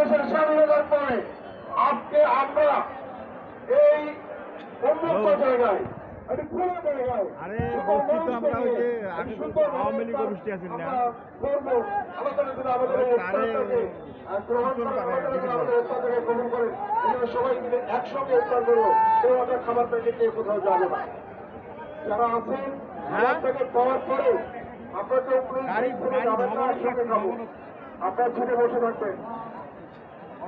বাংলাদেশের স্বাধীনতার পরে আজকে আমরা এই উন্মুক্ত জায়গায় সবাই মিলে একসঙ্গে ইফতার করব। কেউ খাবার কোথাও যাবে না। যারা আছেন হ্যাঁ? পাওয়ার পরে হবে। আপনার ছেড়ে বসে থাকবেন।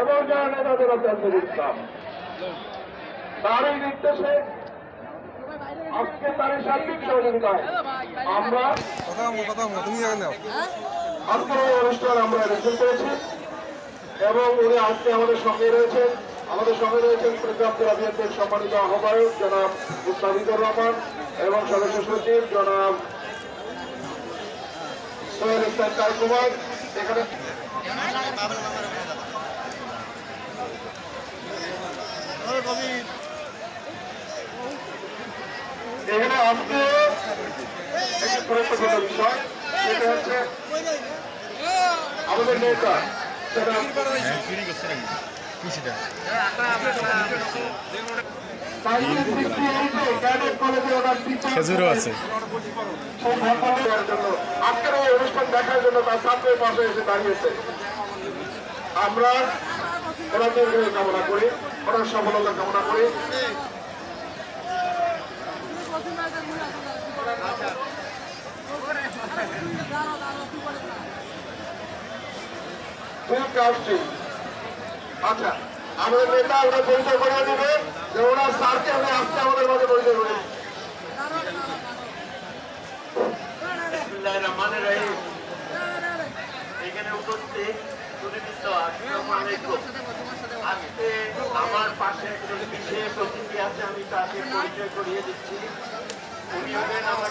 এবং যারা নেতা যারা প্রেসিডেন্ট ইসলাম। তারই নির্দেশে আজকে তার সার্বিক সহযোগিতায় আমরা আজকের এই অনুষ্ঠান আমরা রেখে করেছি এবং উনি আজকে আমাদের সঙ্গে রয়েছেন। আমাদের সঙ্গে রয়েছেন পরিপ্রাপ্ত আবিয়াতের সম্মানিত আহ্বায়ক জনাব মুস্তাফিজুর রহমান এবং সদস্য সচিব জনাব সোহেল ইসলাম কুমার এখানে এখানে আজকে গুরুত্বপূর্ণ বিষয় সেটা হচ্ছে আমাদের যারা খেজুরও আছে। আজকের এই অনুষ্ঠান দেখার জন্য তার ছাত্রের পাশে এসে দাঁড়িয়েছে আমরা ওনাদের কামনা করি ওনার সফলতা কামনা করি। আচ্ছা আমাদের নেতা ওরা পরিচয় করে দেবে যে ওনার স্যারকে আমরা আজকে আমাদের মাঝে পরিচয় করে। এখানে উপস্থিত। আজকে আমার পাশে বিশেষ অতিথি আছে আমি তাকে পরিচয় করিয়ে দিচ্ছি। উনি হলেন আমার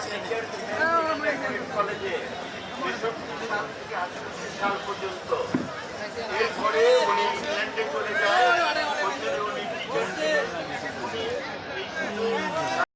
কলেজে সাল পর্যন্ত এরপরে উনি ইংল্যান্ডে চলে যায়